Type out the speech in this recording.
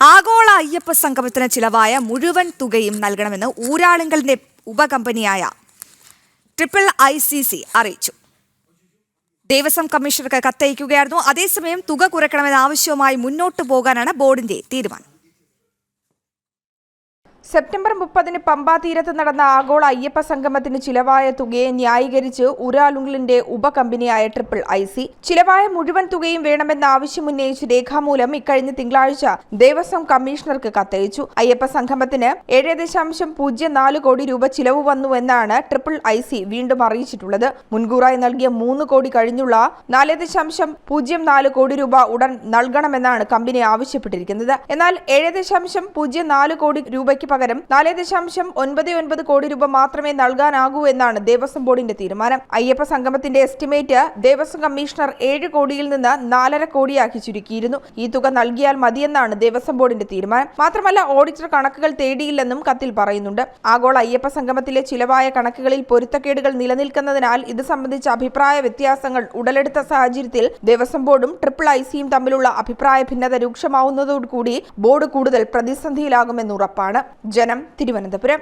ആഗോള അയ്യപ്പ സംഗമത്തിന് ചിലവായ മുഴുവൻ തുകയും നൽകണമെന്ന് ഊരാളുങ്കലിന്റെ ഉപകമ്പനിയായ ട്രിപ്പിൾ ഐ സി സി അറിയിച്ചു. ദേവസ്വം കമ്മീഷണർക്ക് കത്തയക്കുകയായിരുന്നു. അതേസമയം തുക കുറയ്ക്കണമെന്ന ആവശ്യവുമായി മുന്നോട്ടു പോകാനാണ് ബോർഡിന്റെ തീരുമാനം. സെപ്റ്റംബർ മുപ്പതിന് പമ്പാതീരത്ത് നടന്ന ആഗോള അയ്യപ്പ സംഗമത്തിന് ചിലവായ തുകയെ ന്യായീകരിച്ച് ഉരാലുങ്കലിന്റെ ഉപകമ്പനിയായ ട്രിപ്പിൾ ഐ സി. ചിലവായ മുഴുവൻ തുകയും വേണമെന്ന ആവശ്യം ഉന്നയിച്ച് രേഖാമൂലം ഇക്കഴിഞ്ഞ തിങ്കളാഴ്ച ദേവസ്വം കമ്മീഷണർക്ക് കത്തയച്ചു. അയ്യപ്പ സംഗമത്തിന് ഏഴ് ദശാംശം പൂജ്യം നാല് കോടി രൂപ ചിലവ് വന്നുവെന്നാണ് ട്രിപ്പിൾ ഐ സി വീണ്ടും അറിയിച്ചിട്ടുള്ളത്. മുൻകൂറായി നൽകിയ മൂന്ന് കോടി കഴിഞ്ഞുള്ള നാല് ദശാംശം പൂജ്യം നാല് കോടി രൂപ ഉടൻ നൽകണമെന്നാണ് കമ്പനി ആവശ്യപ്പെട്ടിരിക്കുന്നത്. എന്നാൽ ഏഴ് ദശാംശം പൂജ്യം നാല് കോടി രൂപയ്ക്ക് പകരം നാല് ദശാംശം ഒൻപത് ഒൻപത് കോടി രൂപ മാത്രമേ നൽകാനാകൂ എന്നാണ് ദേവസ്വം ബോർഡിന്റെ തീരുമാനം. അയ്യപ്പ സംഗമത്തിന്റെ എസ്റ്റിമേറ്റ് ദേവസ്വം കമ്മീഷണർ ഏഴ് കോടിയിൽ നിന്ന് നാലര കോടിയാക്കി ചുരുക്കിയിരുന്നു. ഈ തുക നൽകിയാൽ മതിയെന്നാണ് ദേവസ്വം ബോർഡിന്റെ തീരുമാനം. മാത്രമല്ല ഓഡിറ്റർ കണക്കുകൾ തേടിയില്ലെന്നും കത്തിൽ പറയുന്നുണ്ട്. ആഗോള അയ്യപ്പ സംഗമത്തിലെ ചിലവായ കണക്കുകളിൽ പൊരുത്തക്കേടുകൾ നിലനിൽക്കുന്നതിനാൽ ഇത് സംബന്ധിച്ച അഭിപ്രായ വ്യത്യാസങ്ങൾ ഉടലെടുത്ത സാഹചര്യത്തിൽ ദേവസ്വം ബോർഡും ട്രിപ്പിൾ ഐ സിയും തമ്മിലുള്ള അഭിപ്രായ ഭിന്നത രൂക്ഷമാവുന്നതോടുകൂടി ബോർഡ് കൂടുതൽ പ്രതിസന്ധിയിലാകുമെന്ന് ഉറപ്പാണ്. ജനം തിരുവനന്തപുരം